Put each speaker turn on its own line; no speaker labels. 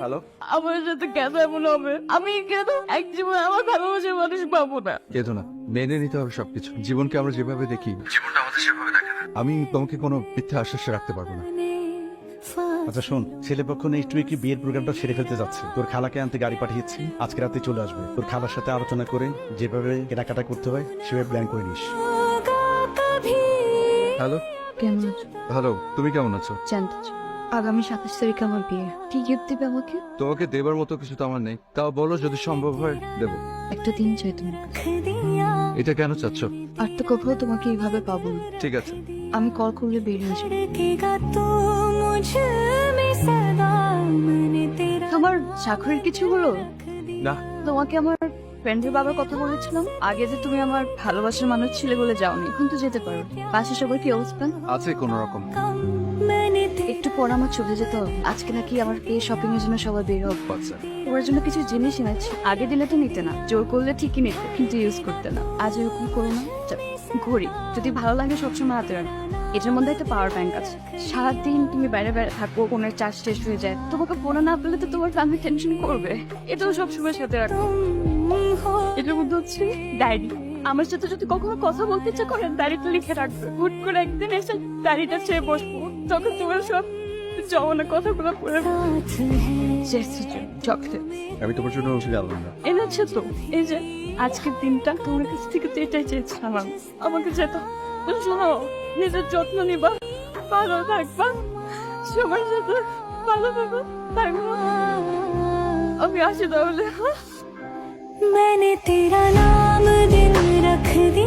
Hello
আমার সাথে কেন এমন হবে? আমি কেন? এক জীবন আমার ভালোবাসার মানুষ পাবো না।
কেতো না। মেনে নিতে হবে সবকিছু। জীবনকে আমরা যেভাবে দেখি জীবনটা আমাদের সেভাবে দেখে না। আমি তোমাকে কোনো মিথ্যা আশ্বাসে রাখতে পারব না।
আচ্ছা শোন ছেলেপক্ষ নেই তুই কি বিয়ের প্রোগ্রামটা সেরে ফেলতে যাচ্ছে। তোর খালাকে আনতে গাড়ি পাঠিয়েছি। আজকে রাতে চলে আসবে। তোর খালার সাথে আলোচনা করে যেভাবে কেনাকাটা করতে হয় সেভাবে প্ল্যান করে নিস।
হ্যালো
কেমন আছো?
হ্যালো তুমি কেমন আছো?
জানতে? আগামী সাতাশ তারিখ আমার বিয়ে। কি গিফট দেবে আমাকে?
তোমাকে দেবার মতো কিছু তো আমার নেই। তাও বলো যদি সম্ভব হয় দেব।
একটা দিন চাই তোমার
এটা কেন চাচ্ছ?
আর তো কখনো তোমাকে এইভাবে পাবো
ঠিক আছে।
আমি কল করলে
বের হয়ে যাব।
তোমার চাকরির কিছু হলো
না।
তোমাকে আমার ফ্রেন্ডের বাবার কথা বলেছিলাম। আগে যে তুমি আমার ভালোবাসার মানুষ ছিলে বলে যাওনি এখন তো যেতে পারো। পাশে সবার কি অবস্থা?
আছে কোনো রকম।
পর আমার চলে যেতে আজকে নাকি আমার এই শপিং এর জন্য সবাই বের হবে।
আচ্ছা।
তোমার জন্য কিছু জিনিস এনেছি। আগে দিলে তো নিতে না জোর করলে ঠিকই নিতে কিন্তু ইউজ করতে না। আজ এরকম করো না ঘড়ি যদি ভালো লাগে সবসময় হাতে রাখো। এটার মধ্যে একটা পাওয়ার ব্যাংক আছে। সারাদিন তুমি বাইরে বাইরে থাকো ফোনের চার্জ শেষ হয়ে যায়। তোমাকে ফোনে না পেলে তো তোমার ফ্যামিলি টেনশন করবে। এটাও সবসময় সাথে রাখো। এটার মধ্যে হচ্ছে ডায়েরি আমার সাথে যদি কখনো কথা বলতে ইচ্ছা করেন ডায়েরিটা লিখে রাখবে। হুট করে একদিন এসে ডায়েরিটা ছেড়ে বসবো। তখন তোমার সব জমানো কথাগুলো পড়ে
साथ है
চকলেট
আমি তোমার জন্য গেলাম না
এনেছে তো এই যে আজকের দিনটা তোমার কাছ থেকে তো এটাই চেয়েছিলাম আমি। আমাকে যেতে হবে। শোনো নিজের যত্ন নিবা ভালো থাকবা সবার সাথে ভালোভাবে থাকবা আমি আসি তাহলে হ্যাঁ?
मैंने तेरा नाम दिल रख दिया मैंने तेरा नाम दिल रख दिया